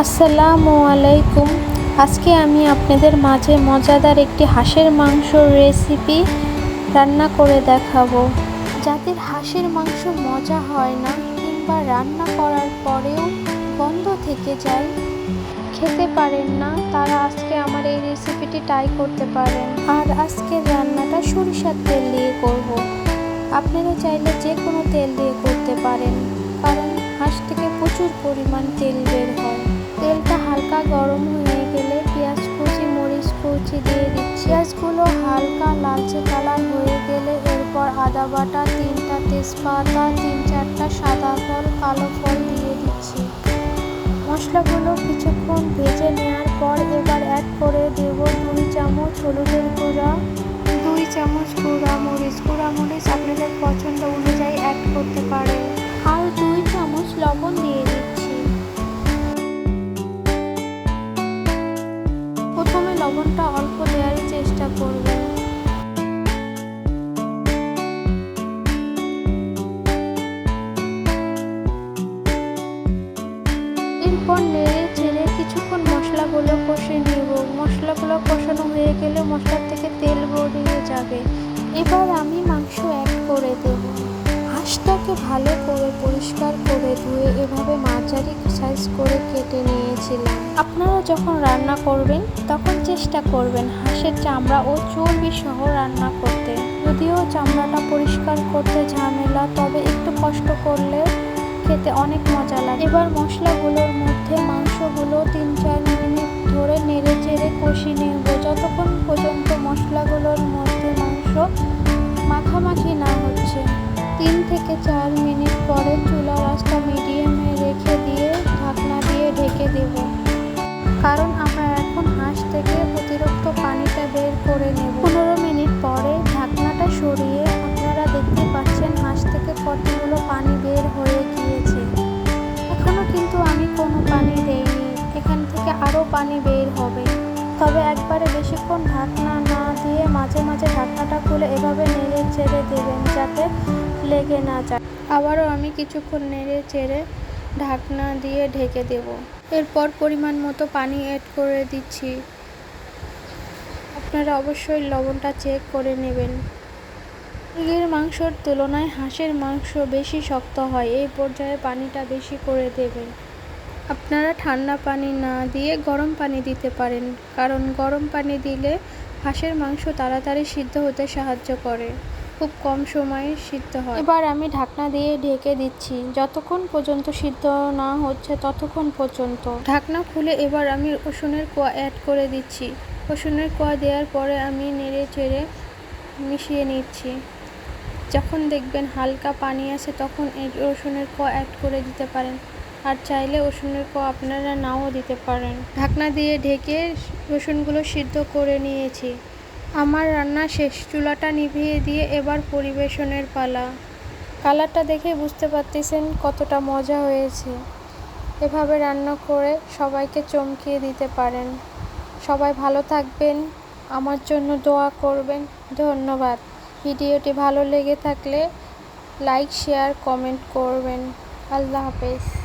আসসালামু আলাইকুম। আজকে আমি আপনাদের মাঝে মজাদার একটি হাঁসের মাংসর রেসিপি রান্না করে দেখাবো। যাদের হাঁসের মাংস মজা হয় না কিংবা রান্না করার পরেও গন্ধ থেকে যায়, খেতে পারেন না, তারা আজকে আমার এই রেসিপিটি ট্রাই করতে পারেন। আর আজকে রান্নাটা সরিষার তেল দিয়ে করব। আপনারা চাইলে যে কোনো তেল দিয়ে করতে পারেন, কারণ হাঁস থেকে প্রচুর পরিমাণ তেল বের হয়। হালকা গরম হয়ে গেলে পেঁয়াজ কুচি, মরিচ কুচি দিয়ে দিচ্ছি। পেঁয়াজগুলো হালকা লালচে কালার হয়ে গেলে এরপর আদা বাটা, তিনটা তেজপাতা, তিন চারটা সাদা ফল, কালো ফল দিয়ে দিচ্ছি। মশলাগুলো কিছুক্ষণ ভেজে নেওয়ার পর এবার অ্যাড করে দেব দুই চামচ হলুদের গুঁড়া। দুই চামচ গুঁড়া মরিচ। গুঁড়া, মরিচ আপনাদের পছন্দ অনুযায়ী অ্যাড করতে পারেন। আর দুই চামচ লবণ দিয়ে এরপর নেড়ে চেড়ে কিছুক্ষণ মশলাগুলো কষে নেব। মশলাগুলো কষানো হয়ে গেলে মশলার থেকে তেল বেরিয়ে যাবে। এবার আমি মাংস অ্যাড করে দেব। হাঁসটাকে ভালো করে পরিষ্কার করে ধুয়ে এভাবে মাঝারি সাইজ করে কেটে নিয়েছিলাম। আপনারা যখন রান্না করবেন, তখন চেষ্টা করবেন হাঁসের চামড়া ও চর্বি সহ রান্না করতে। যদিও চামড়াটা পরিষ্কার করতে ঝামেলা, তবে একটু কষ্ট করলে খেতে অনেক মজা লাগে। এবার মশলাগুলোর মধ্যে মাংসগুলো তিন চার মিনিট ধরে নেড়ে চেড়ে কষি নেব। যতক্ষণ পর্যন্ত মশলাগুলোর মধ্যে মাংস মাখামাখি না হচ্ছে, তিন থেকে চার মিনিট পরে চুলা রাস্তা মিডিয়ামে রেখে দিয়ে ঢাকনা দিয়ে ঢেকে দেব। কারণ আমরা এখন হাঁস থেকে অতিরিক্ত পানিটা বের করে নেব। পনেরো পানি বের হবে। তবে একবারে বেশিক্ষণ ঢাকনা না দিয়ে মাঝে মাঝে ঢাকনাটা খুলে এভাবে নেড়ে ছেড়ে দেবেন যাতে লেগে না যায়। আবারও আমি কিছুক্ষণ নেড়ে চেড়ে ঢাকনা দিয়ে ঢেকে দেব। এরপর পরিমাণ মতো পানি অ্যাড করে দিচ্ছি। আপনারা অবশ্যই লবণটা চেক করে নেবেন। মুরগির মাংসর তুলনায় হাঁসের মাংস বেশি শক্ত হয়, এই পর্যায়ে পানিটা বেশি করে দেবেন। আপনারা ঠান্ডা পানি না দিয়ে গরম পানি দিতে পারেন কারণ গরম পানি দিলে হাঁসের মাংস তাড়াতাড়ি সিদ্ধ হতে সাহায্য করে। খুব কম সময়ে সিদ্ধ হয়। এবার আমি ঢাকনা দিয়ে ঢেকে দিচ্ছি। যতক্ষণ পর্যন্ত সিদ্ধ না হচ্ছে ততক্ষণ পর্যন্ত। ঢাকনা খুলে এবার আমি রসুনের কোয়া অ্যাড করে দিচ্ছি। রসুনের কোয়া দেওয়ার পরে আমি নেড়ে চেড়ে মিশিয়ে নিচ্ছি। যখন দেখবেন হালকা পানি আছে তখন এই রসুনের কোয়া অ্যাড করে দিতে পারেন। আর চাইলে রসুনের কোয়া আপনারা নাও দিতে পারেন। ঢাকনা দিয়ে ঢেকে রসুনগুলো সিদ্ধ করে নিয়েছি। আমার রান্না শেষ। চুলাটা নিভিয়ে দিয়ে এবার পরিবেশনের পালা। কালারটা দেখে বুঝতে পারতেছেন কতটা মজা হয়েছে। এভাবে রান্না করে সবাইকে চমকিয়ে দিতে পারেন। সবাই ভালো থাকবেন। আমার জন্য দোয়া করবেন। ধন্যবাদ। ভিডিওটি ভালো লেগে থাকলে লাইক, শেয়ার, কমেন্ট করবেন। আল্লাহ হাফেজ।